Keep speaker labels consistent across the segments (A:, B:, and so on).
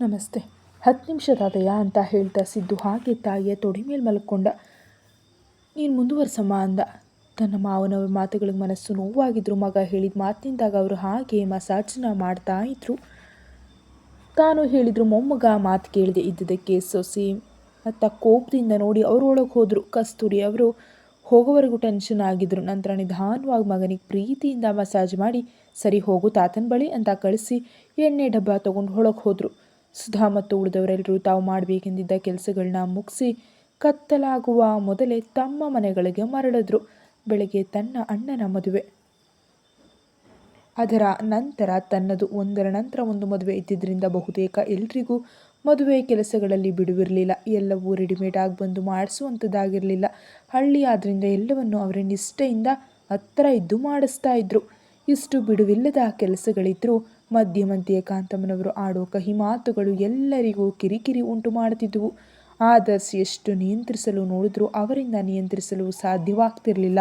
A: ನಮಸ್ತೆ. ಹತ್ತು ನಿಮಿಷ ತಾತಯ್ಯ ಅಂತ ಹೇಳ್ತಾ ಸಿದ್ದು ಹಾಗೆ ತಾಯಿಯ ತೊಡೆ ಮೇಲೆ ಮಲ್ಕೊಂಡ. ನೀನು ಮುಂದುವರ್ಸಮ್ಮ ಅಂದ. ತನ್ನ ಮಾವನವ್ರ ಮಾತುಗಳಿಗೆ ಮನಸ್ಸು ನೋವಾಗಿದ್ರು ಮಗ ಹೇಳಿದ ಮಾತಿನಿಂದಾಗ ಅವರು ಹಾಗೆ ಮಸಾಜ್ನ ಮಾಡ್ತಾ ಇದ್ರು. ತಾನು ಹೇಳಿದ್ರು ಮೊಮ್ಮಗ ಮಾತು ಕೇಳಿದೆ ಇದ್ದದಕ್ಕೆ ಸೊಸಿ ಅತ್ತ ಕೋಪದಿಂದ ನೋಡಿ ಅವರೊಳಗೆ ಹೋದರು. ಕಸ್ತೂರಿ ಅವರು ಹೋಗೋವರೆಗೂ ಟೆನ್ಷನ್ ಆಗಿದ್ರು. ನಂತರ ನಿಧಾನವಾಗಿ ಮಗನಿಗೆ ಪ್ರೀತಿಯಿಂದ ಮಸಾಜ್ ಮಾಡಿ, ಸರಿ ಹೋಗು ತಾತನ ಬಳಿ ಅಂತ ಕಳಿಸಿ ಎಣ್ಣೆ ಡಬ್ಬ ತೊಗೊಂಡು ಹೊಳಗೆ ಹೋದರು. ಸುಧಾ ಮತ್ತು ಉಳಿದವರೆಲ್ಲರೂ ತಾವು ಮಾಡಬೇಕೆಂದಿದ್ದ ಕೆಲಸಗಳನ್ನ ಮುಗಿಸಿ ಕತ್ತಲಾಗುವ ಮೊದಲೇ ತಮ್ಮ ಮನೆಗಳಿಗೆ ಮರಳಿದ್ರು. ಬೆಳಗ್ಗೆ ತನ್ನ ಅಣ್ಣನ ಮದುವೆ. ಅದರ ನಂತರ ತನ್ನದು ಒಂದರ ನಂತರ ಒಂದು ಮದುವೆ ಇದ್ದಿದ್ದರಿಂದ ಬಹುತೇಕ ಎಲ್ರಿಗೂ ಮದುವೆ ಕೆಲಸಗಳಲ್ಲಿ ಬಿಡುವಿರಲಿಲ್ಲ. ಎಲ್ಲವೂ ರೆಡಿಮೇಡ್ ಆಗಿ ಬಂದು ಮಾಡಿಸುವಂಥದ್ದಾಗಿರಲಿಲ್ಲ ಹಳ್ಳಿ ಆದ್ದರಿಂದ ಎಲ್ಲವನ್ನು ಅವರ ನಿಷ್ಠೆಯಿಂದ ಹತ್ತಿರ ಇದ್ದು ಮಾಡಿಸ್ತಾ ಇದ್ದರು ಇಷ್ಟು ಬಿಡುವಿಲ್ಲದ ಕೆಲಸಗಳಿದ್ದರೂ ಮಧ್ಯೆ ಮಧ್ಯೆ ಕಾಂತಮ್ಮನವರು ಆಡೋ ಕಹಿ ಮಾತುಗಳು ಎಲ್ಲರಿಗೂ ಕಿರಿಕಿರಿ ಉಂಟು ಮಾಡುತ್ತಿದ್ದುವು. ಆದರ್ಶ ಎಷ್ಟು ನಿಯಂತ್ರಿಸಲು ನೋಡಿದ್ರೂ ಅವರಿಂದ ನಿಯಂತ್ರಿಸಲು ಸಾಧ್ಯವಾಗ್ತಿರಲಿಲ್ಲ.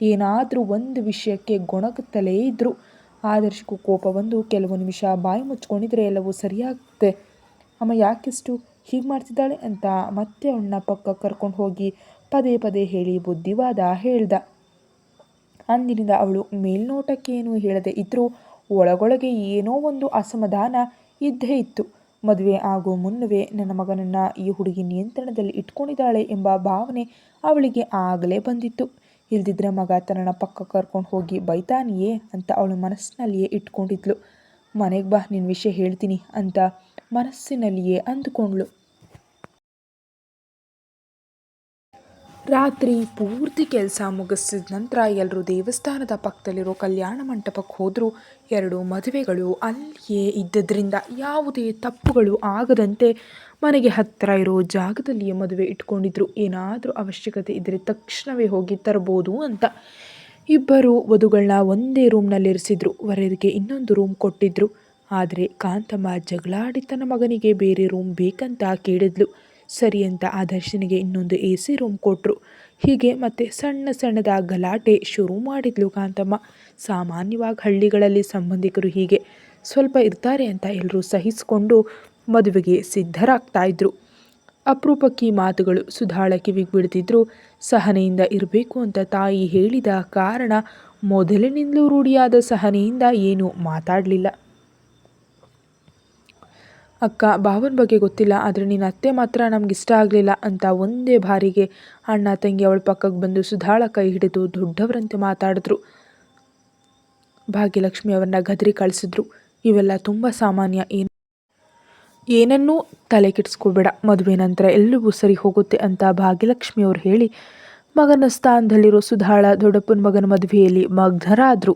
A: ಏನಾದರೂ ಒಂದು ವಿಷಯಕ್ಕೆ ಗೊಣಗುತ್ತಲೇ ಇದ್ದರು ಆದರ್ಶಕ್ಕೂ ಕೋಪ ಬಂದು ಕೆಲವು ನಿಮಿಷ ಬಾಯಿ ಮುಚ್ಕೊಂಡಿದ್ರೆ ಎಲ್ಲವೂ ಸರಿಯಾಗುತ್ತೆ. ಅಮ್ಮ ಯಾಕೆಷ್ಟು ಹೀಗೆ ಮಾಡ್ತಿದ್ದಾಳೆ ಅಂತ ಮತ್ತೆ ಅವಳನ್ನ ಪಕ್ಕ ಕರ್ಕೊಂಡು ಹೋಗಿ ಪದೇ ಪದೇ ಹೇಳಿ ಬುದ್ಧಿವಾದ ಹೇಳ್ದ. ಅಂದಿನಿಂದ ಅವಳು ಮೇಲ್ನೋಟಕ್ಕೇನು ಹೇಳದೆ ಇದ್ದರೂ ಒಳಗೊಳಗೆ ಏನೋ ಒಂದು ಅಸಮಾಧಾನ ಇದ್ದೇ ಇತ್ತು. ಮದುವೆ ಆಗೋ ಮುನ್ನವೇ ನನ್ನ ಮಗನನ್ನು ಈ ಹುಡುಗಿ ನಿಯಂತ್ರಣದಲ್ಲಿ ಇಟ್ಕೊಂಡಿದ್ದಾಳೆ ಎಂಬ ಭಾವನೆ ಅವಳಿಗೆ ಆಗಲೇ ಬಂದಿತ್ತು. ಇಲ್ದಿದ್ರೆ ಮಗ ತನ್ನ ಪಕ್ಕ ಕರ್ಕೊಂಡು ಹೋಗಿ ಬೈತಾನಿಯೇ ಅಂತ ಅವಳು ಮನಸ್ಸಿನಲ್ಲಿಯೇ ಇಟ್ಕೊಂಡಿದ್ಲು. ಮನೆಗೆ ಬಾ ನಿನ್ನ ವಿಷಯ ಹೇಳ್ತೀನಿ ಅಂತ ಮನಸ್ಸಿನಲ್ಲಿಯೇ ಅಂದುಕೊಂಡ್ಳು. ರಾತ್ರಿ ಪೂರ್ತಿ ಕೆಲಸ ಮುಗಿಸಿದ ನಂತರ ಎಲ್ಲರೂ ದೇವಸ್ಥಾನದ ಪಕ್ಕದಲ್ಲಿರೋ ಕಲ್ಯಾಣ ಮಂಟಪಕ್ಕೆ ಹೋದರೂ. ಎರಡು ಮದುವೆಗಳು ಅಲ್ಲಿಯೇ ಇದ್ದದ್ರಿಂದ ಯಾವುದೇ ತಪ್ಪುಗಳು ಆಗದಂತೆ ಮನೆಗೆ ಹತ್ತಿರ ಇರೋ ಜಾಗದಲ್ಲಿಯೇ ಮದುವೆ ಇಟ್ಕೊಂಡಿದ್ರು. ಏನಾದರೂ ಅವಶ್ಯಕತೆ ಇದ್ದರೆ ತಕ್ಷಣವೇ ಹೋಗಿ ತರ್ಬೋದು ಅಂತ ಇಬ್ಬರು ವಧುಗಳನ್ನ ಒಂದೇ ರೂಮ್ನಲ್ಲಿರಿಸಿದ್ರು. ವರರಿಗೆ ಇನ್ನೊಂದು ರೂಮ್ ಕೊಟ್ಟಿದ್ರು. ಆದರೆ ಕಾಂತಮ್ಮ ಜಗಳಾಡಿ ತನ್ನ ಮಗನಿಗೆ ಬೇರೆ ರೂಮ್ ಬೇಕಂತ ಕೇಳಿದ್ಲು. ಸರಿ ಅಂತ ಆದರ್ಶನಿಗೆ ಇನ್ನೊಂದು ಎ ಸಿ ರೂಮ್ ಕೊಟ್ಟರು ಹೀಗೆ ಮತ್ತೆ ಸಣ್ಣ ಸಣ್ಣದ ಗಲಾಟೆ ಶುರು ಮಾಡಿದ್ಲು ಕಾಂತಮ್ಮ. ಸಾಮಾನ್ಯವಾಗಿ ಹಳ್ಳಿಗಳಲ್ಲಿ ಸಂಬಂಧಿಕರು ಹೀಗೆ. ಸ್ವಲ್ಪ ಇರ್ತಾರೆ ಅಂತ ಎಲ್ಲರೂ ಸಹಿಸಿಕೊಂಡು ಮದುವೆಗೆ ಸಿದ್ಧರಾಗ್ತಾ ಇದ್ರು. ಅಪರೂಪಕ್ಕೆ ಮಾತುಗಳು ಸುಧಾಳ ಕಿವಿಗೆ ಬಿಡ್ತಿದ್ರು ಸಹನೆಯಿಂದ ಇರಬೇಕು ಅಂತ ತಾಯಿ ಹೇಳಿದ ಕಾರಣ ಮೊದಲಿನಿಂದಲೂ ರೂಢಿಯಾದ ಸಹನೆಯಿಂದ ಏನೂ ಮಾತಾಡಲಿಲ್ಲ. ಅಕ್ಕ, ಭಾವನ ಬಗ್ಗೆ ಗೊತ್ತಿಲ್ಲ, ಆದರೆ ನಿನ್ನ ಅತ್ತೆ ಮಾತ್ರ ನಮ್ಗೆ ಇಷ್ಟ ಆಗಲಿಲ್ಲ ಅಂತ ಒಂದೇ ಬಾರಿಗೆ ಅಣ್ಣ ತಂಗಿ ಅವಳ ಪಕ್ಕಕ್ಕೆ ಬಂದು ಸುಧಾಳ ಕೈ ಹಿಡಿದು ದೊಡ್ಡವರಂತೆ ಮಾತಾಡಿದ್ರು. ಭಾಗ್ಯಲಕ್ಷ್ಮಿ ಅವರನ್ನ ಗದರಿ ಕಳಿಸಿದ್ರು. ಇವೆಲ್ಲ ತುಂಬ ಸಾಮಾನ್ಯ. ಏನು ಏನನ್ನೂ ತಲೆ ಕೆಡಿಸ್ಕೋಬೇಡ. ಮದುವೆ ನಂತರ ಎಲ್ಲವೂ ಸರಿ ಹೋಗುತ್ತೆ ಅಂತ ಭಾಗ್ಯಲಕ್ಷ್ಮಿ ಅವರು ಹೇಳಿ, ಮಗನ ಸ್ಥಾನದಲ್ಲಿರೋ ಸುಧಾಳ ದೊಡ್ಡಪ್ಪನ ಮಗನ ಮದುವೆಯಲ್ಲಿ ಮಗ್ಧರಾದರು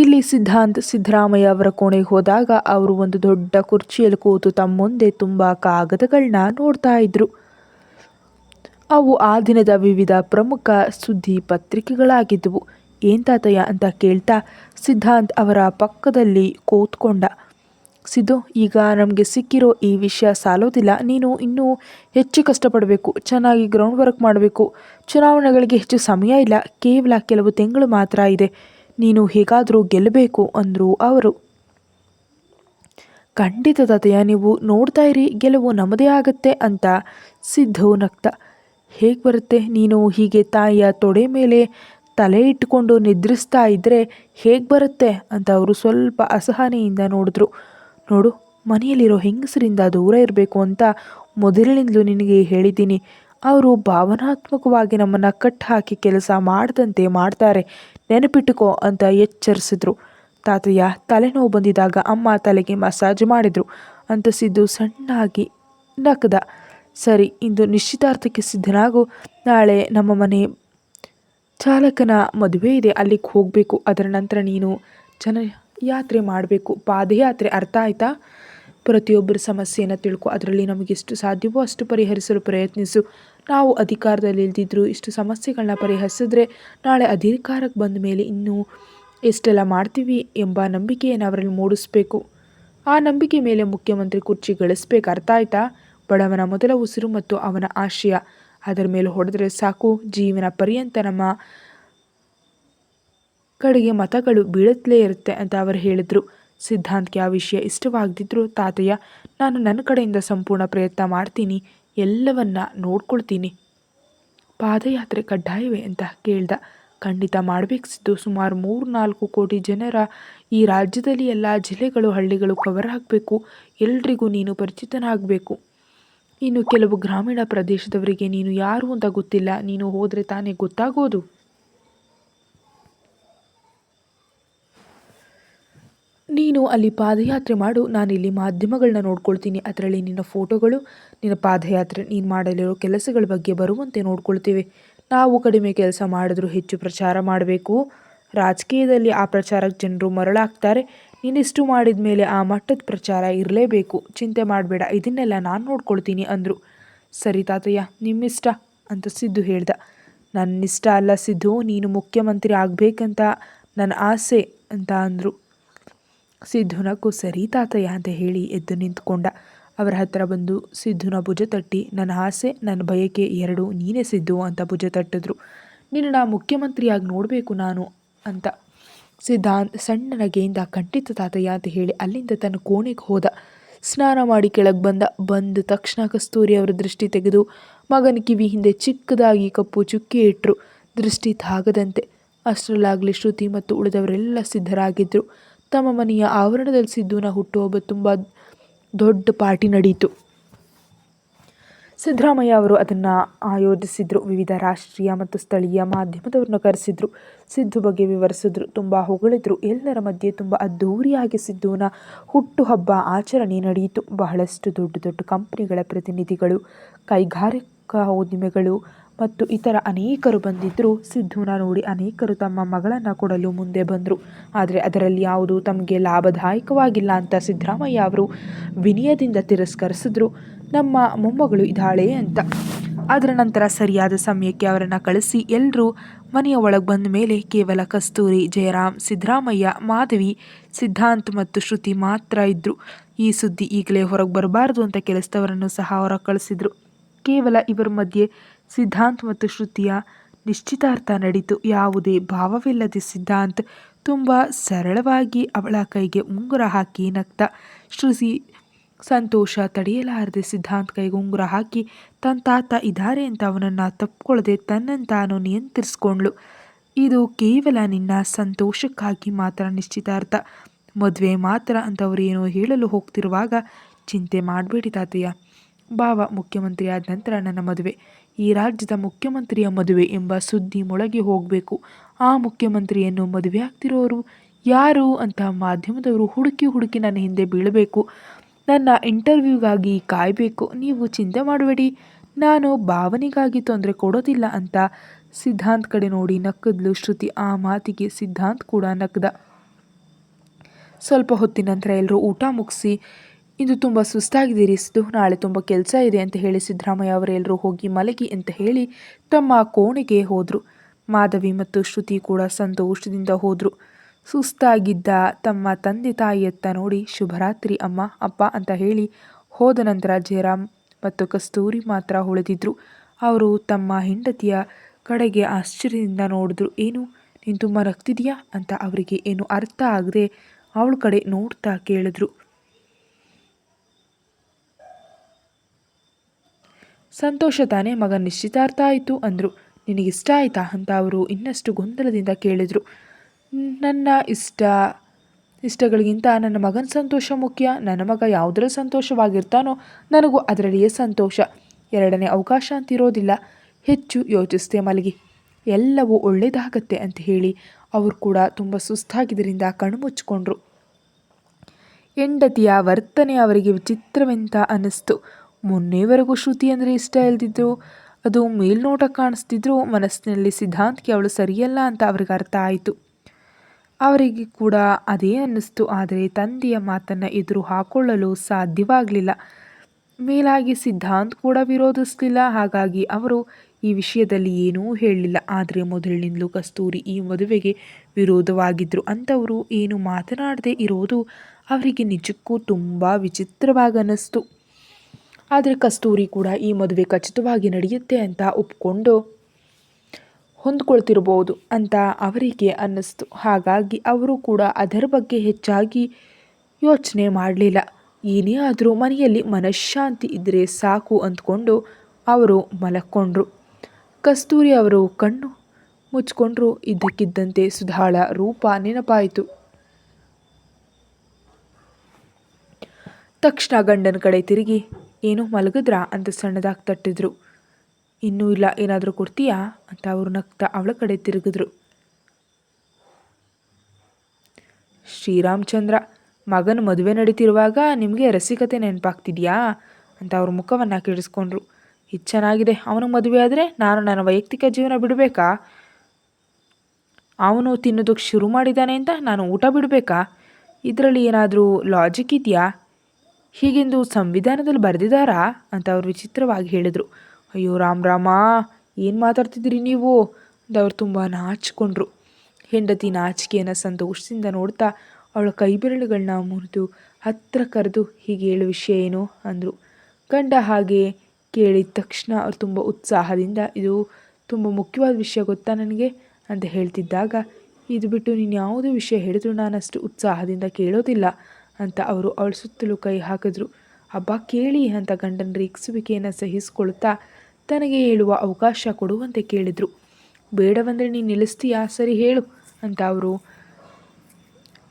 A: ಇಲ್ಲಿ ಸಿದ್ಧಾಂತ್ ಸಿದ್ದರಾಮಯ್ಯ ಅವರ ಕೋಣೆಗೆ ಹೋದಾಗ ಅವರು ಒಂದು ದೊಡ್ಡ ಕುರ್ಚಿಯಲ್ಲಿ ಕೂತು ತಮ್ಮ ಮುಂದೆ ತುಂಬ ಕಾಗದಗಳನ್ನ ನೋಡ್ತಾ ಇದ್ರು. ಅವು ಆ ದಿನದ ವಿವಿಧ ಪ್ರಮುಖ ಸುದ್ದಿ ಪತ್ರಿಕೆಗಳಾಗಿದ್ದವು. ಏನ್ ತಾತಯ್ಯ ಅಂತ ಕೇಳ್ತಾ ಸಿದ್ಧಾಂತ್ ಅವರ ಪಕ್ಕದಲ್ಲಿ ಕೂತ್ಕೊಂಡ. ಸಿದ್ದು, ಈಗ ನಮಗೆ ಸಿಕ್ಕಿರೋ ಈ ವಿಷಯ ಸಾಲೋದಿಲ್ಲ. ನೀನು ಇನ್ನೂ ಹೆಚ್ಚು ಕಷ್ಟಪಡಬೇಕು. ಚೆನ್ನಾಗಿ ಗ್ರೌಂಡ್ ವರ್ಕ್ ಮಾಡಬೇಕು. ಚುನಾವಣೆಗಳಿಗೆ ಹೆಚ್ಚು ಸಮಯ ಇಲ್ಲ. ಕೇವಲ ಕೆಲವು ತಿಂಗಳು ಮಾತ್ರ ಇದೆ. ನೀನು ಹೇಗಾದರೂ ಗೆಲ್ಲಬೇಕು ಅಂದರು ಅವರು. ಖಂಡಿತ ತಾತಯ್ಯ, ನೀವು ನೋಡ್ತಾ ಇರಿ, ಗೆಲುವು ನಮ್ಮದೇ ಆಗುತ್ತೆ ಅಂತ ಸಿದ್ದು ನಕ್ತ ಹೇಗೆ ಬರುತ್ತೆ? ನೀನು ಹೀಗೆ ತಾಯಿಯ ತೊಡೆ ಮೇಲೆ ತಲೆ ಇಟ್ಟುಕೊಂಡು ನಿದ್ರಿಸ್ತಾ ಇದ್ದರೆ ಹೇಗೆ ಬರುತ್ತೆ? ಅಂತ ಅವರು ಸ್ವಲ್ಪ ಅಸಹನೆಯಿಂದ ನೋಡಿದ್ರು. ನೋಡು, ಮನೆಯಲ್ಲಿರೋ ಹೆಂಗಸರಿಂದ ದೂರ ಇರಬೇಕು ಅಂತ ಮೊದಲಿನಿಂದಲೂ ನಿನಗೆ ಹೇಳಿದ್ದೀನಿ. ಅವರು ಭಾವನಾತ್ಮಕವಾಗಿ ನಮ್ಮನ್ನು ಕಟ್ ಹಾಕಿ ಕೆಲಸ ಮಾಡದಂತೆ ಮಾಡ್ತಾರೆ. ನೆನಪಿಟ್ಟುಕೋ ಅಂತ ಎಚ್ಚರಿಸಿದ್ರು. ತಾತಯ್ಯ ತಲೆನೋವು ಬಂದಿದಾಗ ಅಮ್ಮ ತಲೆಗೆ ಮಸಾಜ್ ಮಾಡಿದರು. ಅಂತ ಸಿದ್ದು ಸಣ್ಣಾಗಿ ನಕ್ಕದ ಸರಿ, ಇಂದು ನಿಶ್ಚಿತಾರ್ಥಕ್ಕೆ ಸಿದ್ಧನಾಗು. ನಾಳೆ ನಮ್ಮ ಮನೆ ಚಾಲಕನ ಮದುವೆ ಇದೆ. ಅಲ್ಲಿಗೆ ಹೋಗಬೇಕು. ಅದರ ನಂತರ ನೀನು ಜನ ಯಾತ್ರೆ ಮಾಡಬೇಕು. ಪಾದಯಾತ್ರೆ ಅರ್ಥ ಆಯ್ತಾ? ಪ್ರತಿಯೊಬ್ಬರ ಸಮಸ್ಯೆಯನ್ನು ತಿಳ್ಕೊ. ಅದರಲ್ಲಿ ನಮಗೆಷ್ಟು ಸಾಧ್ಯವೋ ಅಷ್ಟು ಪರಿಹರಿಸಲು ಪ್ರಯತ್ನಿಸು. ನಾವು ಅಧಿಕಾರದಲ್ಲಿ ಇಲ್ದಿದ್ರು ಇಷ್ಟು ಸಮಸ್ಯೆಗಳನ್ನ ಪರಿಹರಿಸಿದ್ರೆ ನಾಳೆ ಅಧಿಕಾರಕ್ಕೆ ಬಂದ ಮೇಲೆ ಇನ್ನೂ ಎಷ್ಟೆಲ್ಲ ಮಾಡ್ತೀವಿ ಎಂಬ ನಂಬಿಕೆಯನ್ನು ಅವರಲ್ಲಿ ಮೂಡಿಸ್ಬೇಕು. ಆ ನಂಬಿಕೆ ಮೇಲೆ ಮುಖ್ಯಮಂತ್ರಿ ಕುರ್ಚಿ ಗಳಿಸ್ಬೇಕು. ಅರ್ಥ ಆಯ್ತಾ? ಬಡವನ ಮೊದಲ ಉಸಿರು ಮತ್ತು ಅವನ ಆಶಯ. ಅದರ ಮೇಲೆ ಹೊಡೆದರೆ ಸಾಕು. ಜೀವನ ಪರ್ಯಂತ ನಮ್ಮ ಕಡೆಗೆ ಮತಗಳು ಬೀಳುತ್ತಲೇ ಇರುತ್ತೆ ಅಂತ ಅವರು ಹೇಳಿದರು. ಸಿದ್ಧಾಂತ್ಗೆ ಆ ವಿಷಯ ಇಷ್ಟವಾಗದಿದ್ದರೂ ತಾತಯ್ಯ ನಾನು ನನ್ನ ಕಡೆಯಿಂದ ಸಂಪೂರ್ಣ ಪ್ರಯತ್ನ ಮಾಡ್ತೀನಿ. ಎಲ್ಲವನ್ನ ನೋಡ್ಕೊಳ್ತೀನಿ. ಪಾದಯಾತ್ರೆ ಕಡ್ಡಾಯವೇ ಅಂತ ಕೇಳ್ದ. ಖಂಡಿತ ಮಾಡಬೇಕಿದ್ದು ಸುಮಾರು ಮೂರು ನಾಲ್ಕು ಕೋಟಿ ಜನರ ಈ ರಾಜ್ಯದಲ್ಲಿ ಎಲ್ಲ ಜಿಲ್ಲೆಗಳು, ಹಳ್ಳಿಗಳು ಕವರ್ ಆಗಬೇಕು. ಎಲ್ರಿಗೂ ನೀನು ಪರಿಚಿತನಾಗಬೇಕು. ಇನ್ನು ಕೆಲವು ಗ್ರಾಮೀಣ ಪ್ರದೇಶದವರಿಗೆ ನೀನು ಯಾರು ಅಂತ ಗೊತ್ತಿಲ್ಲ. ನೀನು ಹೋದರೆ ತಾನೇ ಗೊತ್ತಾಗೋದು. ನೀನು ಅಲ್ಲಿ ಪಾದಯಾತ್ರೆ ಮಾಡು ನಾನಿಲ್ಲಿ ಮಾಧ್ಯಮಗಳನ್ನ ನೋಡ್ಕೊಳ್ತೀನಿ. ಅದರಲ್ಲಿ ನಿನ್ನ ಫೋಟೋಗಳು, ನಿನ್ನ ಪಾದಯಾತ್ರೆ, ನೀನು ಮಾಡಲಿರೋ ಕೆಲಸಗಳ ಬಗ್ಗೆ ಬರುವಂತೆ ನೋಡ್ಕೊಳ್ತೀವಿ. ನಾವು ಕಡಿಮೆ ಕೆಲಸ ಮಾಡಿದ್ರೂ ಹೆಚ್ಚು ಪ್ರಚಾರ ಮಾಡಬೇಕು. ರಾಜಕೀಯದಲ್ಲಿ ಆ ಪ್ರಚಾರಕ್ಕೆ ಜನರು ಮರಳಾಗ್ತಾರೆ. ನೀನಿಷ್ಟು ಮಾಡಿದ ಮೇಲೆ ಆ ಮಟ್ಟದ ಪ್ರಚಾರ ಇರಲೇಬೇಕು. ಚಿಂತೆ ಮಾಡಬೇಡ, ಇದನ್ನೆಲ್ಲ ನಾನು ನೋಡ್ಕೊಳ್ತೀನಿ ಅಂದರು. ಸರಿ ತಾತಯ್ಯ, ನಿಮ್ಮಿಷ್ಟ ಅಂತ ಸಿದ್ದು ಹೇಳ್ದ. ನನ್ನಿಷ್ಟ ಅಲ್ಲ ಸಿದ್ದು, ನೀನು ಮುಖ್ಯಮಂತ್ರಿ ಆಗಬೇಕಂತ ನನ್ನ ಆಸೆ ಅಂತ ಅಂದರು. ಸಿದ್ಧುನಕ್ಕೂ ಸರಿ ತಾತಯ್ಯ ಅಂತ ಹೇಳಿ ಎದ್ದು ನಿಂತ್ಕೊಂಡ. ಅವರ ಹತ್ರ ಬಂದು, ಸಿದ್ಧುನ ಭುಜ ತಟ್ಟಿ, ನನ್ನ ಆಸೆ, ನನ್ನ ಬಯಕೆ ಎರಡು ನೀನೇ ಸಿದ್ದು ಅಂತ ಭುಜ ತಟ್ಟಿದ್ರು. ನಿನ್ನ ಮುಖ್ಯಮಂತ್ರಿಯಾಗಿ ನೋಡಬೇಕು ನಾನು ಅಂತ. ಸಿದ್ಧಾಂತ್ ಸಣ್ಣ ನಗೆಯಿಂದ ಕಂಠಿತ ತಾತಯ್ಯ ಅಂತ ಹೇಳಿ ಅಲ್ಲಿಂದ ತನ್ನ ಕೋಣೆಗೆ ಹೋದ. ಸ್ನಾನ ಮಾಡಿ ಕೆಳಗೆ ಬಂದ ಬಂದ ತಕ್ಷಣ ಕಸ್ತೂರಿ ಅವರ ದೃಷ್ಟಿ ತೆಗೆದು ಮಗನ ಕಿವಿ ಹಿಂದೆ ಚಿಕ್ಕದಾಗಿ ಕಪ್ಪು ಚುಕ್ಕಿ ಇಟ್ಟರು ದೃಷ್ಟಿ ತಾಗದಂತೆ. ಅಷ್ಟರಲ್ಲಾಗಲಿ ಶ್ರುತಿ ಮತ್ತು ಉಳಿದವರೆಲ್ಲ ಸಿದ್ಧರಾಗಿದ್ದರು ತಮ್ಮ ಮನೆಯ ಆವರಣದಲ್ಲಿ ಸಿದ್ದುನ ಹುಟ್ಟುಹಬ್ಬ ತುಂಬ ದೊಡ್ಡ ಪಾರ್ಟಿ ನಡೆಯಿತು ಸಿದ್ದರಾಮಯ್ಯ ಅವರು ಅದನ್ನು ಆಯೋಜಿಸಿದ್ರು, ವಿವಿಧ ರಾಷ್ಟ್ರೀಯ ಮತ್ತು ಸ್ಥಳೀಯ ಮಾಧ್ಯಮದವ್ರನ್ನ ಕರೆಸಿದ್ರು, ಸಿದ್ದು ಬಗ್ಗೆ ವಿವರಿಸಿದ್ರು, ತುಂಬ ಹೊಗಳಿದ್ರು. ಎಲ್ಲರ ಮಧ್ಯೆ ತುಂಬ ಅದ್ಧೂರಿಯಾಗಿ ಸಿದ್ದುವಿನ ಹುಟ್ಟುಹಬ್ಬ ಆಚರಣೆ ನಡೆಯಿತು ಬಹಳಷ್ಟು ದೊಡ್ಡ ದೊಡ್ಡ ಕಂಪನಿಗಳ ಪ್ರತಿನಿಧಿಗಳು, ಕೈಗಾರಿಕಾ ಉದ್ದಿಮೆಗಳು ಮತ್ತು ಇತರ ಅನೇಕರು ಬಂದಿದ್ದರು ಸಿದ್ಧುನ ನೋಡಿ ಅನೇಕರು ತಮ್ಮ ಮಗಳನ್ನು ಕೊಡಲು ಮುಂದೆ ಬಂದರು. ಆದರೆ ಅದರಲ್ಲಿ ಯಾವುದು ತಮಗೆ ಲಾಭದಾಯಕವಾಗಿಲ್ಲ ಅಂತ ಸಿದ್ದರಾಮಯ್ಯ ಅವರು ವಿನಯದಿಂದ ತಿರಸ್ಕರಿಸಿದ್ರು. ನಮ್ಮ ಮೊಮ್ಮಗಳು ಇದ್ದಾಳೆ ಅಂತ. ಅದರ ನಂತರ ಸರಿಯಾದ ಸಮಯಕ್ಕೆ ಅವರನ್ನು ಕಳಿಸಿ ಎಲ್ಲರೂ ಮನೆಯ ಒಳಗೆ ಬಂದ ಮೇಲೆ ಕೇವಲ ಕಸ್ತೂರಿ, ಜಯರಾಮ್, ಸಿದ್ದರಾಮಯ್ಯ, ಮಾಧವಿ, ಸಿದ್ಧಾಂತ್ ಮತ್ತು ಶ್ರುತಿ ಮಾತ್ರ ಇದ್ದರು ಈ ಸುದ್ದಿ ಈಗಲೇ ಹೊರಗೆ ಬರಬಾರ್ದು ಅಂತ ಕೆಲಸದವರನ್ನು ಸಹ ಹೊರಗೆ ಕಳಿಸಿದರು. ಕೇವಲ ಇವರ ಮಧ್ಯೆ ಸಿದ್ಧಾಂತ್ ಮತ್ತು ಶ್ರುತಿಯ ನಿಶ್ಚಿತಾರ್ಥ ನಡೀತು. ಯಾವುದೇ ಭಾವವಿಲ್ಲದೆ ಸಿದ್ಧಾಂತ್ ತುಂಬ ಸರಳವಾಗಿ ಅವಳ ಕೈಗೆ ಉಂಗುರ ಹಾಕಿ ನಗ್ತ. ಶ್ರುತಿ ಸಂತೋಷ ತಡೆಯಲಾರದೆ ಸಿದ್ಧಾಂತ್ ಕೈಗೆ ಉಂಗುರ ಹಾಕಿ ತನ್ನ ತಾತ ಇದ್ದಾರೆ ಅಂತ ಅವನನ್ನು ತಪ್ಪಿಕೊಳ್ಳದೆ ತನ್ನನ್ನು ತಾನು ನಿಯಂತ್ರಿಸ್ಕೊಂಡ್ಳು. ಇದು ಕೇವಲ ನಿನ್ನ ಸಂತೋಷಕ್ಕಾಗಿ ಮಾತ್ರ ನಿಶ್ಚಿತಾರ್ಥ. ಮದುವೆ ಮಾತ್ರ ಅಂತವರೇನೋ ಹೇಳಲು ಹೋಗ್ತಿರುವಾಗ ಚಿಂತೆ ಮಾಡಬೇಡಿ ತಾತಯ್ಯ ಬಾವ ಮುಖ್ಯಮಂತ್ರಿ ಆದ ನಂತರ ನನ್ನ ಮದುವೆ. ಈ ರಾಜ್ಯದ ಮುಖ್ಯಮಂತ್ರಿಯ ಮದುವೆ ಎಂಬ ಸುದ್ದಿ ಮೊಳಗಿ ಹೋಗಬೇಕು. ಆ ಮುಖ್ಯಮಂತ್ರಿಯನ್ನು ಮದುವೆ ಆಗ್ತಿರೋರು ಯಾರು ಅಂತ ಮಾಧ್ಯಮದವರು ಹುಡುಕಿ ಹುಡುಕಿ ನನ್ನ ಹಿಂದೆ ಬೀಳಬೇಕು. ನನ್ನ ಇಂಟರ್ವ್ಯೂಗಾಗಿ ಕಾಯಬೇಕು. ನೀವು ಚಿಂತೆ ಮಾಡಬೇಡಿ. ನಾನು ಭಾವನೆಗಾಗಿ ತೊಂದರೆ ಕೊಡೋದಿಲ್ಲ ಅಂತ ಸಿದ್ಧಾಂತ್ ಕಡೆ ನೋಡಿ ನಕ್ಕದ್ಲು ಶ್ರುತಿ. ಆ ಮಾತಿಗೆ ಸಿದ್ಧಾಂತ್ ಕೂಡ ನಕ್ಕದ ಸ್ವಲ್ಪ ಹೊತ್ತಿನ ನಂತರ ಎಲ್ಲರೂ ಊಟ ಮುಗಿಸಿ ಇದು ತುಂಬ ಸುಸ್ತಾಗಿದೆ ಸಿದ್ದು ನಾಳೆ ತುಂಬ ಕೆಲಸ ಇದೆ ಅಂತ ಹೇಳಿ ಸಿದ್ದರಾಮಯ್ಯ ಅವರೆಲ್ಲರೂ ಹೋಗಿ ಮಲಗಿ ಅಂತ ಹೇಳಿ ತಮ್ಮ ಕೋಣೆಗೆ ಹೋದರು. ಮಾಧವಿ ಮತ್ತು ಶ್ರುತಿ ಕೂಡ ಸಂತೋಷದಿಂದ ಹೋದರು. ಸುಸ್ತಾಗಿದ್ದ ತಮ್ಮ ತಂದೆ ತಾಯಿಯತ್ತ ನೋಡಿ, ಶುಭರಾತ್ರಿ ಅಮ್ಮ, ಅಪ್ಪ ಅಂತ ಹೇಳಿ ಹೋದ ನಂತರ ಜಯರಾಮ್ ಮತ್ತು ಕಸ್ತೂರಿ ಮಾತ್ರ ಉಳಿದಿದ್ರು ಅವರು ತಮ್ಮ ಹೆಂಡತಿಯ ಕಡೆಗೆ ಆಶ್ಚರ್ಯದಿಂದ ನೋಡಿದ್ರು, ಏನು, ನೀನು ತುಂಬ ರಕ್ತಿದೆಯಾ? ಅಂತ ಅವರಿಗೆ ಏನು ಅರ್ಥ ಆಗದೆ ಅವಳ ಕಡೆ ನೋಡ್ತಾ ಕೇಳಿದ್ರು. ಸಂತೋಷ ತಾನೇ ಮಗ ನಿಶ್ಚಿತಾರ್ಥ ಆಯಿತು ಅಂದರು. ನಿನಗಿಷ್ಟ ಆಯಿತಾ? ಅಂತ ಅವರು ಇನ್ನಷ್ಟು ಗೊಂದಲದಿಂದ ಕೇಳಿದರು. ನನ್ನ ಇಷ್ಟ. ಇಷ್ಟಗಳಿಗಿಂತ ನನ್ನ ಮಗನ ಸಂತೋಷ ಮುಖ್ಯ. ನನ್ನ ಮಗ ಯಾವುದರಲ್ಲಿ ಸಂತೋಷವಾಗಿರ್ತಾನೋ ನನಗೂ ಅದರಲ್ಲಿಯೇ ಸಂತೋಷ. ಎರಡನೇ ಅವಕಾಶ ಅಂತಿರೋದಿಲ್ಲ. ಹೆಚ್ಚು ಯೋಚಿಸ್ತೆ ಮಲಗಿ. ಎಲ್ಲವೂ ಒಳ್ಳೆಯದಾಗತ್ತೆ ಅಂತ ಹೇಳಿ ಅವರು ಕೂಡ ತುಂಬ ಸುಸ್ತಾಗಿದ್ದರಿಂದ ಕಣ್ಣು ಮುಚ್ಚಿಕೊಂಡ್ರು ಹೆಂಡತಿಯ ವರ್ತನೆ ಅವರಿಗೆ ವಿಚಿತ್ರವೆಂತ ಅನ್ನಿಸ್ತು. ಮೊನ್ನೆವರೆಗೂ ಶ್ರುತಿ ಅಂದರೆ ಇಷ್ಟ ಇಲ್ದಿದ್ರು, ಅದು ಮೇಲ್ನೋಟ ಕಾಣಿಸ್ತಿದ್ರು, ಮನಸ್ಸಿನಲ್ಲಿ ಸಿದ್ಧಾಂತ್ಗೆ ಅವಳು ಸರಿಯಲ್ಲ ಅಂತ ಅವ್ರಿಗೆ ಅರ್ಥ ಆಯಿತು. ಅವರಿಗೆ ಕೂಡ ಅದೇ ಅನ್ನಿಸ್ತು, ಆದರೆ ತಂದೆಯ ಮಾತನ್ನು ಎದುರು ಹಾಕೊಳ್ಳಲು ಸಾಧ್ಯವಾಗಲಿಲ್ಲ. ಮೇಲಾಗಿ ಸಿದ್ಧಾಂತ್ ಕೂಡ ವಿರೋಧಿಸಲಿಲ್ಲ, ಹಾಗಾಗಿ ಅವರು ಈ ವಿಷಯದಲ್ಲಿ ಏನೂ ಹೇಳಲಿಲ್ಲ. ಆದರೆ ಮೊದಲಿನಿಂದಲೂ ಕಸ್ತೂರಿ ಈ ಮದುವೆಗೆ ವಿರೋಧವಾಗಿದ್ದರು ಅಂಥವರು ಏನು ಮಾತನಾಡದೇ ಇರೋದು ಅವರಿಗೆ ನಿಜಕ್ಕೂ ತುಂಬ ವಿಚಿತ್ರವಾಗಿ ಅನ್ನಿಸ್ತು. ಆದರೆ ಕಸ್ತೂರಿ ಕೂಡ ಈ ಮದುವೆ ಖಚಿತವಾಗಿ ನಡೆಯುತ್ತೆ ಅಂತ ಒಪ್ಕೊಂಡು ಹೊಂದ್ಕೊಳ್ತಿರ್ಬೋದು ಅಂತ ಅವರಿಗೆ ಅನ್ನಿಸ್ತು. ಹಾಗಾಗಿ ಅವರು ಕೂಡ ಅದರ ಬಗ್ಗೆ ಹೆಚ್ಚಾಗಿ ಯೋಚನೆ ಮಾಡಲಿಲ್ಲ. ಏನೇ ಆದರೂ ಮನೆಯಲ್ಲಿ ಮನಃಶಾಂತಿ ಇದ್ದರೆ ಸಾಕು ಅಂದ್ಕೊಂಡು ಅವರು ಮಲಕ್ಕೊಂಡ್ರು ಕಸ್ತೂರಿ ಅವರು ಕಣ್ಣು ಮುಚ್ಕೊಂಡ್ರು. ಇದ್ದಕ್ಕಿದ್ದಂತೆ ಸುಧಾಳ ರೂಪ ನೆನಪಾಯಿತು. ತಕ್ಷಣ ಗಂಡನ ಕಡೆ ತಿರುಗಿ ಏನು ಮಲಗಿದ್ರಾ ಅಂತ ಸಣ್ಣದಾಗಿ ತಟ್ಟಿದ್ರು. ಇನ್ನೂ ಇಲ್ಲ, ಏನಾದರೂ ಕೊಡ್ತೀಯಾ? ಅಂತ ಅವರು ನಗ್ತಾ ಅವಳ ಕಡೆ ತಿರುಗಿದ್ರು. ಶ್ರೀರಾಮಚಂದ್ರ, ಮಗನ ಮದುವೆ ನಡೀತಿರುವಾಗ ನಿಮಗೆ ರಸಿಕತೆ ನೆನಪಾಗ್ತಿದೆಯಾ? ಅಂತ ಅವ್ರ ಮುಖವನ್ನು ಕೆಡಿಸ್ಕೊಂಡ್ರು. ಇದು ಚೆನ್ನಾಗಿದೆ. ಅವನಿಗೆ ಮದುವೆ ಆದರೆ ನಾನು ನನ್ನ ವೈಯಕ್ತಿಕ ಜೀವನ ಬಿಡಬೇಕಾ? ಅವನು ತಿನ್ನೋದಕ್ಕೆ ಶುರು ಮಾಡಿದ್ದಾನೆ ಅಂತ ನಾನು ಊಟ ಬಿಡಬೇಕಾ? ಇದರಲ್ಲಿ ಏನಾದರೂ ಲಾಜಿಕ್ ಇದೆಯಾ? ಹೀಗೆಂದು ಸಂವಿಧಾನದಲ್ಲಿ ಬರೆದಿದ್ದಾರಾ ಅಂತ ಅವರು ವಿಚಿತ್ರವಾಗಿ ಹೇಳಿದರು. ಅಯ್ಯೋ ರಾಮ್ ರಾಮ, ಏನು ಮಾತಾಡ್ತಿದ್ದೀರಿ ನೀವು ಅಂತ ಅವ್ರು ತುಂಬ ನಾಚಿಕೊಂಡ್ರು. ಹೆಂಡತಿ ನಾಚಿಕೆಯನ್ನು ಸಂತೋಷದಿಂದ ನೋಡ್ತಾ ಅವಳ ಕೈ ಬೆರಳುಗಳನ್ನ ಮುರಿದು ಹತ್ತಿರ ಕರೆದು ಹೀಗೆ ಹೇಳು ವಿಷಯ ಏನು ಅಂದರು. ಗಂಡ ಹಾಗೆ ಕೇಳಿದ ತಕ್ಷಣ ಅವ್ರು ತುಂಬ ಉತ್ಸಾಹದಿಂದ, ಇದು ತುಂಬ ಮುಖ್ಯವಾದ ವಿಷಯ ಗೊತ್ತಾ ನನಗೆ ಅಂತ ಹೇಳ್ತಿದ್ದಾಗ ಇದು ಬಿಟ್ಟು ನೀನು ಯಾವುದೇ ವಿಷಯ ಹೇಳಿದ್ರು ನಾನು ಅಷ್ಟು ಉತ್ಸಾಹದಿಂದ ಕೇಳೋದಿಲ್ಲ. ಅಂತ ಅವರು ಅವಳ ಸುತ್ತಲೂ ಕೈ ಹಾಕಿದ್ರು. ಹಬ್ಬ ಕೇಳಿ ಅಂತ ಗಂಡನ ರೇಗಿಸುವಿಕೆಯನ್ನು ಸಹಿಸಿಕೊಳ್ತಾ ತನಗೆ ಹೇಳುವ ಅವಕಾಶ ಕೊಡುವಂತೆ ಕೇಳಿದರು. ಬೇಡವಂದರೆ ನೀನು ನಿಲ್ಲಿಸ್ತೀಯಾ? ಸರಿ ಹೇಳು ಅಂತ ಅವರು,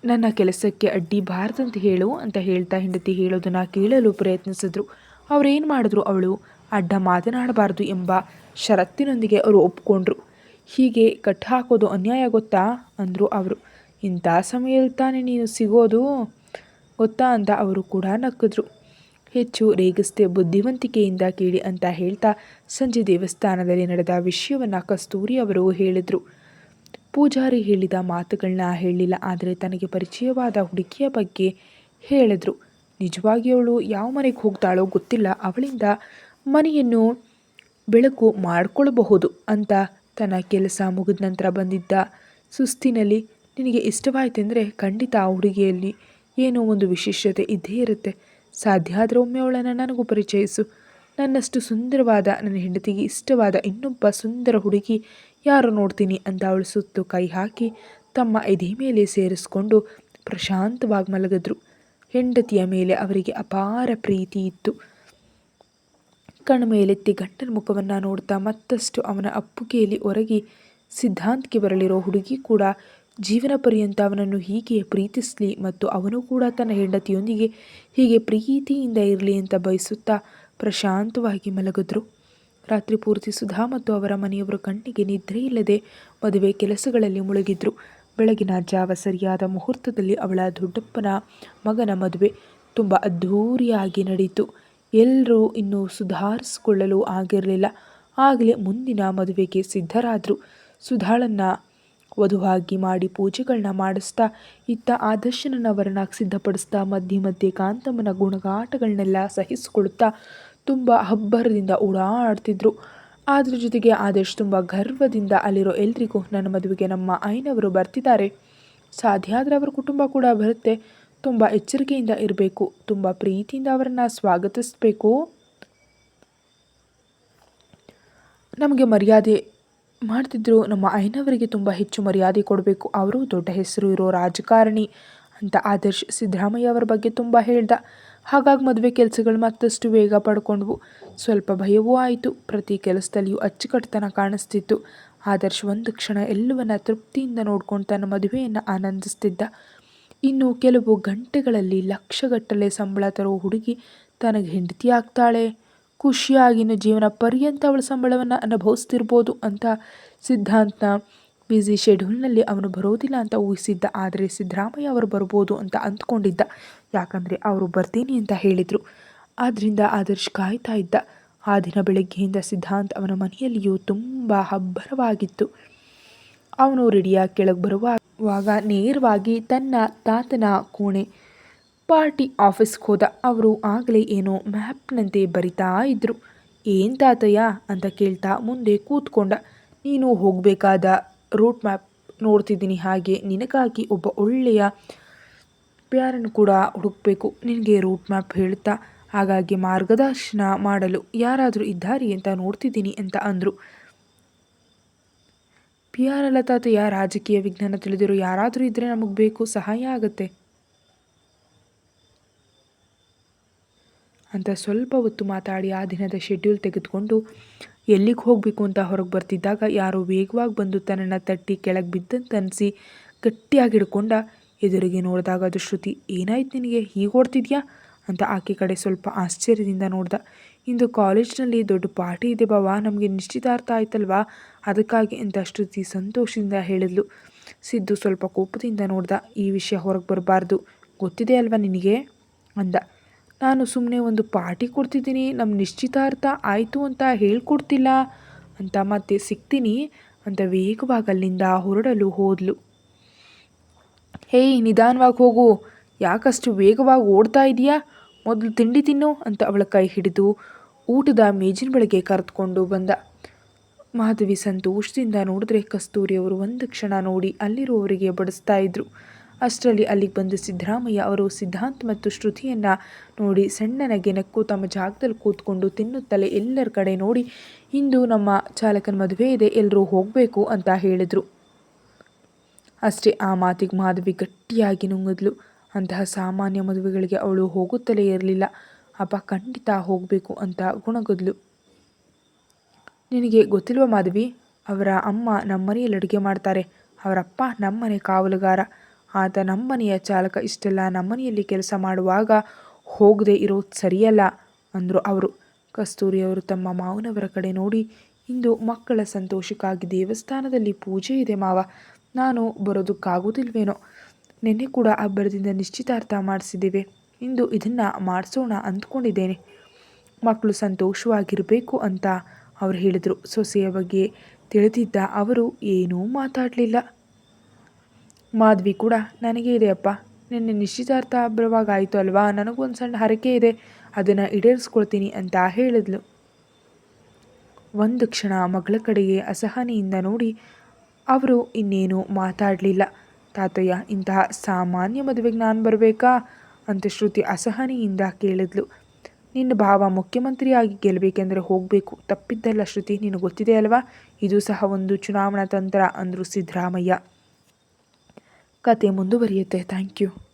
A: ನನ್ನ ಕೆಲಸಕ್ಕೆ ಅಡ್ಡಿ ಬಾರದಂತೆ ಹೇಳು ಅಂತ ಹೇಳ್ತಾ ಹೆಂಡತಿ ಹೇಳೋದನ್ನು ಕೇಳಲು ಪ್ರಯತ್ನಿಸಿದ್ರು. ಅವರೇನು ಮಾಡಿದ್ರು ಅವಳು? ಅಡ್ಡ ಮಾತನಾಡಬಾರ್ದು ಎಂಬ ಷರತ್ತಿನೊಂದಿಗೆ ಅವರು ಒಪ್ಕೊಂಡ್ರು. ಹೀಗೆ ಕಟ್ ಹಾಕೋದು ಅನ್ಯಾಯ ಗೊತ್ತಾ? ಅಂದರು ಅವರು. ಇಂಥ ಸಮಯದಲ್ಲಿ ತಾನೇ ನೀನು ಸಿಗೋದು? ಗೊತ್ತಾ ಅಂತ ಅವರು ಕೂಡ ನಕ್ಕಿದ್ರು. ಹೆಚ್ಚು ರೇಗಿಸ್ತೆ ಬುದ್ಧಿವಂತಿಕೆಯಿಂದ ಕೇಳಿ ಅಂತ ಹೇಳ್ತಾ ಸಂಜೆ ದೇವಸ್ಥಾನದಲ್ಲಿ ನಡೆದ ವಿಷಯವನ್ನು ಕಸ್ತೂರಿ ಅವರು ಹೇಳಿದರು. ಪೂಜಾರಿ ಹೇಳಿದ ಮಾತುಗಳನ್ನ ಹೇಳಿಲ್ಲ ಆದರೆ ತನಗೆ ಪರಿಚಯವಾದ ಹುಡುಗಿಯ ಬಗ್ಗೆ ಹೇಳಿದರು. ನಿಜವಾಗಿ ಅವಳು ಯಾವ ಮನೆಗೆ ಹೋಗ್ತಾಳೋ ಗೊತ್ತಿಲ್ಲ, ಅವಳಿಂದ ಮನೆಯನ್ನು ಬೆಳಕು ಮಾಡಿಕೊಳ್ಳಬಹುದು ಅಂತ ತನ್ನ ಕೆಲಸ ಮುಗಿದ ನಂತರ ಬಂದಿದ್ದ ಸುಸ್ತಿನಲ್ಲಿ, ನಿನಗೆ ಇಷ್ಟವಾಯಿತೆಂದರೆ ಖಂಡಿತ ಆ ಹುಡುಗಿಯಲ್ಲಿ ಏನೋ ಒಂದು ವಿಶೇಷತೆ ಇದ್ದೇ ಇರುತ್ತೆ. ಸಾಧ್ಯ ಆದರೆ ಒಮ್ಮೆ ಅವಳನ್ನು ನನಗೂ ಪರಿಚಯಿಸು. ನನ್ನಷ್ಟು ಸುಂದರವಾದ, ನನ್ನ ಹೆಂಡತಿಗೆ ಇಷ್ಟವಾದ ಇನ್ನೊಬ್ಬ ಸುಂದರ ಹುಡುಗಿ ಯಾರು ನೋಡ್ತೀನಿ ಅಂತ ಅವಳು ಸುತ್ತು ಕೈ ಹಾಕಿ ತಮ್ಮ ಎದೆ ಮೇಲೆ ಸೇರಿಸ್ಕೊಂಡು ಪ್ರಶಾಂತವಾಗಿ ಮಲಗಿದ್ರು. ಹೆಂಡತಿಯ ಮೇಲೆ ಅವರಿಗೆ ಅಪಾರ ಪ್ರೀತಿ ಇತ್ತು. ಕಣ್ಣು ಮೇಲೆತ್ತಿ ಗಂಟನ ಮುಖವನ್ನು ನೋಡ್ತಾ ಮತ್ತಷ್ಟು ಅವನ ಅಪ್ಪುಗೆಯಲ್ಲಿ ಒರಗಿ ಸಿದ್ಧಾಂತಕ್ಕೆ ಬರಲಿರೋ ಹುಡುಗಿ ಕೂಡ ಜೀವನ ಪರ್ಯಂತ ಅವನನ್ನು ಹೀಗೆ ಪ್ರೀತಿಸಲಿ ಮತ್ತು ಅವನು ಕೂಡ ತನ್ನ ಹೆಂಡತಿಯೊಂದಿಗೆ ಹೀಗೆ ಪ್ರೀತಿಯಿಂದ ಇರಲಿ ಅಂತ ಬಯಸುತ್ತಾ ಪ್ರಶಾಂತವಾಗಿ ಮಲಗಿದ್ರು. ರಾತ್ರಿ ಪೂರ್ತಿ ಸುಧಾ ಮತ್ತು ಅವರ ಮನೆಯವರು ಕಣ್ಣಿಗೆ ನಿದ್ರೆ ಇಲ್ಲದೆ ಮದುವೆ ಕೆಲಸಗಳಲ್ಲಿ ಮುಳುಗಿದ್ರು. ಬೆಳಗಿನ ಜಾವ ಸರಿಯಾದ ಮುಹೂರ್ತದಲ್ಲಿ ಅವಳ ದೊಡ್ಡಪ್ಪನ ಮಗನ ಮದುವೆ ತುಂಬ ಅದ್ಧೂರಿಯಾಗಿ ನಡೆಯಿತು ಎಲ್ಲರೂ ಇನ್ನೂ ಸುಧಾರಿಸಿಕೊಳ್ಳಲು ಆಗಿರಲಿಲ್ಲ. ಆಗಲೇ ಮುಂದಿನ ಮದುವೆಗೆ ಸಿದ್ಧರಾದರು. ಸುಧಾಳನ್ನು ವಧುವಾಗಿ ಮಾಡಿ ಪೂಜೆಗಳನ್ನ ಮಾಡಿಸ್ತಾ ಇತ್ತ ಆದರ್ಶನನ್ನ ವರನಾಗಿ ಸಿದ್ಧಪಡಿಸ್ತಾ ಮಧ್ಯೆ ಮಧ್ಯೆ ಕಾಂತಮ್ಮನ ಗುಣಗಾಟಗಳನ್ನೆಲ್ಲ ಸಹಿಸಿಕೊಳ್ತಾ ತುಂಬ ಹಬ್ಬರದಿಂದ ಓಡಾಡ್ತಿದ್ರು. ಅದ್ರ ಜೊತೆಗೆ ಆದರ್ಶ್ ತುಂಬ ಗರ್ವದಿಂದ ಅಲ್ಲಿರೋ ಎಲ್ರಿಗೂ ನನ್ನ ಮದುವೆಗೆ ನಮ್ಮ ಐನವರು ಬರ್ತಿದ್ದಾರೆ. ಸಾಧ್ಯ ಆದರೆ ಅವರ ಕುಟುಂಬ ಕೂಡ ಬರುತ್ತೆ. ತುಂಬ ಎಚ್ಚರಿಕೆಯಿಂದ ಇರಬೇಕು. ತುಂಬ ಪ್ರೀತಿಯಿಂದ ಅವರನ್ನು ಸ್ವಾಗತಿಸಬೇಕು. ನಮಗೆ ಮರ್ಯಾದೆ ಮಾಡ್ತಿದ್ರು, ನಮ್ಮ ಅಯ್ಯನವರಿಗೆ ತುಂಬ ಹೆಚ್ಚು ಮರ್ಯಾದೆ ಕೊಡಬೇಕು. ಅವರು ದೊಡ್ಡ ಹೆಸರು ಇರೋ ರಾಜಕಾರಣಿ ಅಂತ ಆದರ್ಶ್ ಸಿದ್ದರಾಮಯ್ಯ ಅವರ ಬಗ್ಗೆ ತುಂಬ ಹೇಳ್ದ. ಹಾಗಾಗಿ ಮದುವೆ ಕೆಲಸಗಳು ಮತ್ತಷ್ಟು ವೇಗ ಪಡ್ಕೊಂಡ್ವು. ಸ್ವಲ್ಪ ಭಯವೂ ಆಯಿತು. ಪ್ರತಿ ಕೆಲಸದಲ್ಲಿಯೂ ಅಚ್ಚುಕಟ್ಟುತನ ಕಾಣಿಸ್ತಿತ್ತು. ಆದರ್ಶ್ ಒಂದು ಕ್ಷಣ ಎಲ್ಲವನ್ನ ತೃಪ್ತಿಯಿಂದ ನೋಡ್ಕೊಂಡು ತನ್ನ ಮದುವೆಯನ್ನು ಆನಂದಿಸ್ತಿದ್ದ. ಇನ್ನು ಕೆಲವು ಗಂಟೆಗಳಲ್ಲಿ ಲಕ್ಷಗಟ್ಟಲೆ ಸಂಬಳ ತರೋ ಹುಡುಗಿ ತನಗೆ ಹೆಂಡತಿ ಆಗ್ತಾಳೆ. ಖುಷಿಯಾಗಿನ ಜೀವನ ಪರ್ಯಂತ ಅವಳ ಸಂಬಳವನ್ನು ಅನುಭವಿಸ್ತಿರ್ಬೋದು ಅಂತ ಸಿದ್ಧಾಂತನ ಬ್ಯುಸಿ ಶೆಡ್ಯೂಲ್ನಲ್ಲಿ ಅವನು ಬರೋದಿಲ್ಲ ಅಂತ ಊಹಿಸಿದ್ದ. ಆದರೆ ಸಿದ್ದರಾಮಯ್ಯ ಅವರು ಬರ್ಬೋದು ಅಂತ ಅಂದ್ಕೊಂಡಿದ್ದ. ಯಾಕಂದರೆ ಅವರು ಬರ್ತೀನಿ ಅಂತ ಹೇಳಿದರು. ಆದ್ದರಿಂದ ಆದರ್ಶ್ ಕಾಯ್ತಾ ಇದ್ದ. ಆ ದಿನ ಬೆಳಗ್ಗೆಯಿಂದ ಸಿದ್ಧಾಂತ್ ಅವನ ಮನೆಯಲ್ಲಿಯೂ ತುಂಬ ಹಬ್ಬರವಾಗಿತ್ತು. ಅವನು ರೆಡಿಯಾಗಿ ಕೆಳಗೆ ಬರುವಾಗ, ನೇರವಾಗಿ ತನ್ನ ತಾತನ ಕೋಣೆ ಪಾರ್ಟಿ ಆಫೀಸ್ಗೆ ಹೋದ ಅವರು ಆಗಲೇ ಏನೋ ಮ್ಯಾಪ್ನಂತೆ ಬರಿತಾ ಇದ್ದರು ಏನು ತಾತಯ್ಯ? ಅಂತ ಕೇಳ್ತಾ ಮುಂದೆ ಕೂತ್ಕೊಂಡ. ನೀನು ಹೋಗಬೇಕಾದ ರೂಟ್ ಮ್ಯಾಪ್ ನೋಡ್ತಿದ್ದೀನಿ ಹಾಗೆ ನಿನಗಾಗಿ ಒಬ್ಬ ಒಳ್ಳೆಯ ಪ್ಯಾರನ್ನು ಕೂಡ ಹುಡುಕಬೇಕು. ನಿನಗೆ ರೂಟ್ ಮ್ಯಾಪ್ ಹೇಳ್ತಾ, ಹಾಗಾಗಿ ಮಾರ್ಗದರ್ಶನ ಮಾಡಲು ಯಾರಾದರೂ ಇದ್ದಾರೆ ಅಂತ ನೋಡ್ತಿದ್ದೀನಿ ಅಂತ ಅಂದರು. ಪಿ ಆರ್ ಅಲ್ಲ ತಾತಯ್ಯ, ರಾಜಕೀಯ ವಿಜ್ಞಾನ ತಿಳಿದಿರೋ ಯಾರಾದರೂ ಇದ್ದರೆ ನಮಗೆ ಬೇಕು, ಸಹಾಯ ಆಗುತ್ತೆ. ಅಂತ ಸ್ವಲ್ಪ ಹೊತ್ತು ಮಾತಾಡಿ ಆ ದಿನದ ಶೆಡ್ಯೂಲ್ ತೆಗೆದುಕೊಂಡು ಎಲ್ಲಿಗೆ ಹೋಗಬೇಕು ಅಂತ ಹೊರಗೆ ಬರ್ತಿದ್ದಾಗ ಯಾರೋ ವೇಗವಾಗಿ ಬಂದು ತನ್ನನ್ನು ತಟ್ಟಿ ಕೆಳಗೆ ಬಿದ್ದಂತನಿಸಿ ಗಟ್ಟಿಯಾಗಿ ಹಿಡ್ಕೊಂಡ ಎದುರಿಗೆ ನೋಡಿದಾಗ ಅದು ಶ್ರುತಿ, ಏನಾಯ್ತು ನಿನಗೆ? ಹೀಗೆ ಓಡ್ತಿದ್ಯಾ? ಅಂತ ಆಕೆ ಕಡೆ ಸ್ವಲ್ಪ ಆಶ್ಚರ್ಯದಿಂದ ನೋಡ್ದ. ಇಂದು ಕಾಲೇಜ್ನಲ್ಲಿ ದೊಡ್ಡ ಪಾರ್ಟಿ ಇದೆ ಬಾವಾ, ನಮಗೆ ನಿಶ್ಚಿತಾರ್ಥ ಆಯ್ತಲ್ವಾ? ಅದಕ್ಕಾಗಿ ಅಂತ ಶ್ರುತಿ ಸಂತೋಷದಿಂದ ಹೇಳಿದ್ಲು. ಸಿದ್ದು ಸ್ವಲ್ಪ ಕೋಪದಿಂದ ನೋಡ್ದ, ಈ ವಿಷಯ ಹೊರಗೆ ಬರಬಾರ್ದು. ಗೊತ್ತಿದೆ ಅಲ್ವಾ ನಿನಗೆ? ಅಂದ. ನಾನು ಸುಮ್ಮನೆ ಒಂದು ಪಾರ್ಟಿ ಕೊಡ್ತಿದ್ದೀನಿ ನಮ್ಮ ನಿಶ್ಚಿತಾರ್ಥ ಆಯಿತು ಅಂತ ಹೇಳ್ಕೊಡ್ತಿಲ್ಲ ಅಂತ ಮತ್ತೆ ಸಿಗ್ತೀನಿ ಅಂತ ವೇಗವಾಗಿ ಅಲ್ಲಿಂದ ಹೊರಡಲು ಹೋದ್ಲು. ಹೇಯ್, ನಿಧಾನವಾಗಿ ಹೋಗು. ಯಾಕಷ್ಟು ವೇಗವಾಗಿ ಓಡ್ತಾ ಇದೆಯಾ ಮೊದಲು ತಿಂಡಿ ತಿನ್ನು ಅಂತ ಅವಳ ಕೈ ಹಿಡಿದು ಊಟದ ಮೇಜಿನ ಬಳಿಗೆ ಕರೆದುಕೊಂಡು ಬಂದ. ಮಾಧವಿ ಸಂತೋಷದಿಂದ ನೋಡಿದ್ರೆ ಕಸ್ತೂರಿ ಅವರು ಒಂದು ಕ್ಷಣ ನೋಡಿ ಅಲ್ಲಿರುವವರಿಗೆ ಬಡಿಸ್ತಾ ಇದ್ರು. ಅಷ್ಟರಲ್ಲಿ ಅಲ್ಲಿಗೆ ಬಂದು ಸಿದ್ದರಾಮಯ್ಯ ಅವರು ಸಿದ್ಧಾಂತ್ ಮತ್ತು ಶ್ರುತಿಯನ್ನು ನೋಡಿ ಸಣ್ಣನಗೆ ನಕ್ಕು ತಮ್ಮ ಜಾಗದಲ್ಲಿ ಕೂತ್ಕೊಂಡು ತಿನ್ನುತ್ತಲೇ ಎಲ್ಲರ ಕಡೆ ನೋಡಿ, ಇಂದು ನಮ್ಮ ಚಾಲಕನ ಮದುವೆ ಇದೆ ಎಲ್ಲರೂ ಹೋಗಬೇಕು ಅಂತ ಹೇಳಿದರು. ಅಷ್ಟೇ ಆ ಮಾತಿಗೆ ಮಾಧವಿ ಗಟ್ಟಿಯಾಗಿ ನುಂಗಿದ್ಲು. ಅಂತಹ ಸಾಮಾನ್ಯ ಮದುವೆಗಳಿಗೆ ಅವಳು ಹೋಗುತ್ತಲೇ ಇರಲಿಲ್ಲ. ಅಪ್ಪ, ಖಂಡಿತ ಹೋಗಬೇಕು ಅಂತ ಗುಣಗದ್ಲು. ನಿನಗೆ ಗೊತ್ತಿಲ್ವ ಮಾಧವಿ, ಅವರ ಅಮ್ಮ ನಮ್ಮನೆಯಲ್ಲಿ ಅಡುಗೆ ಮಾಡ್ತಾರೆ. ಅವರಪ್ಪ ನಮ್ಮನೆ ಕಾವಲುಗಾರ. ಆತ ನಮ್ಮನೆಯ ಚಾಲಕ, ಇಷ್ಟೆಲ್ಲ ನಮ್ಮನೆಯಲ್ಲಿ ಕೆಲಸ ಮಾಡುವಾಗ ಹೋಗದೆ ಇರೋದು ಸರಿಯಲ್ಲ ಅಂದರು ಅವರು. ಕಸ್ತೂರಿಯವರು ತಮ್ಮ ಮಾವನವರ ಕಡೆ ನೋಡಿ, ಇಂದು ಮಕ್ಕಳ ಸಂತೋಷಕ್ಕಾಗಿ ದೇವಸ್ಥಾನದಲ್ಲಿ ಪೂಜೆ ಇದೆ ಮಾವ, ನಾನು ಬರೋದಕ್ಕಾಗೋದಿಲ್ವೇನೋ? ನಿನ್ನೆ ಕೂಡ ಅಬ್ಬರದಿಂದ ನಿಶ್ಚಿತಾರ್ಥ ಮಾಡಿಸಿದ್ದೇವೆ, ಇಂದು ಇದನ್ನು ಮಾಡಿಸೋಣ ಅಂದ್ಕೊಂಡಿದ್ದೇನೆ. ಮಕ್ಕಳು ಸಂತೋಷವಾಗಿರಬೇಕು ಅಂತ ಅವರು ಹೇಳಿದರು. ಸೊಸೆಯ ಬಗ್ಗೆ ತಿಳಿದಿದ್ದ ಅವರು ಏನೂ ಮಾತಾಡಲಿಲ್ಲ. ಮಾಧವಿ ಕೂಡ, ನನಗೆ ಇದೆ ಅಪ್ಪ. ನಿನ್ನೆ ನಿಶ್ಚಿತಾರ್ಥ ಬರುವಾಗ ಆಯಿತು ಅಲ್ವಾ? ನನಗೊಂದು ಸಣ್ಣ ಹರಕೆ ಇದೆ. ಅದನ್ನು ಈಡೇರಿಸ್ಕೊಳ್ತೀನಿ ಅಂತ ಹೇಳಿದ್ಲು. ಒಂದು ಕ್ಷಣ ಮಗಳ ಕಡೆಗೆ ಅಸಹನೆಯಿಂದ ನೋಡಿ, ಅವರು ಇನ್ನೇನು ಮಾತಾಡಲಿಲ್ಲ. ತಾತಯ್ಯ, ಇಂತಹ ಸಾಮಾನ್ಯ ಮದುವೆಗೆ ನಾನು ಬರಬೇಕಾ? ಅಂತ ಶ್ರುತಿ ಅಸಹನೆಯಿಂದ ಕೇಳಿದ್ಲು. ನಿನ್ನ ಭಾವ ಮುಖ್ಯಮಂತ್ರಿಯಾಗಿ ಗೆಲ್ಲಬೇಕೆಂದರೆ ಹೋಗಬೇಕು. ತಪ್ಪಿದ್ದಲ್ಲ ಶ್ರುತಿ, ನಿನಗೆ ಗೊತ್ತಿದೆ ಅಲ್ವಾ? ಇದು ಸಹ ಒಂದು ಚುನಾವಣಾ ತಂತ್ರ ಅಂದರು ಸಿದ್ದರಾಮಯ್ಯ. ಕತೆ ಮುಂದುವರಿಯುತ್ತೆ. Thank you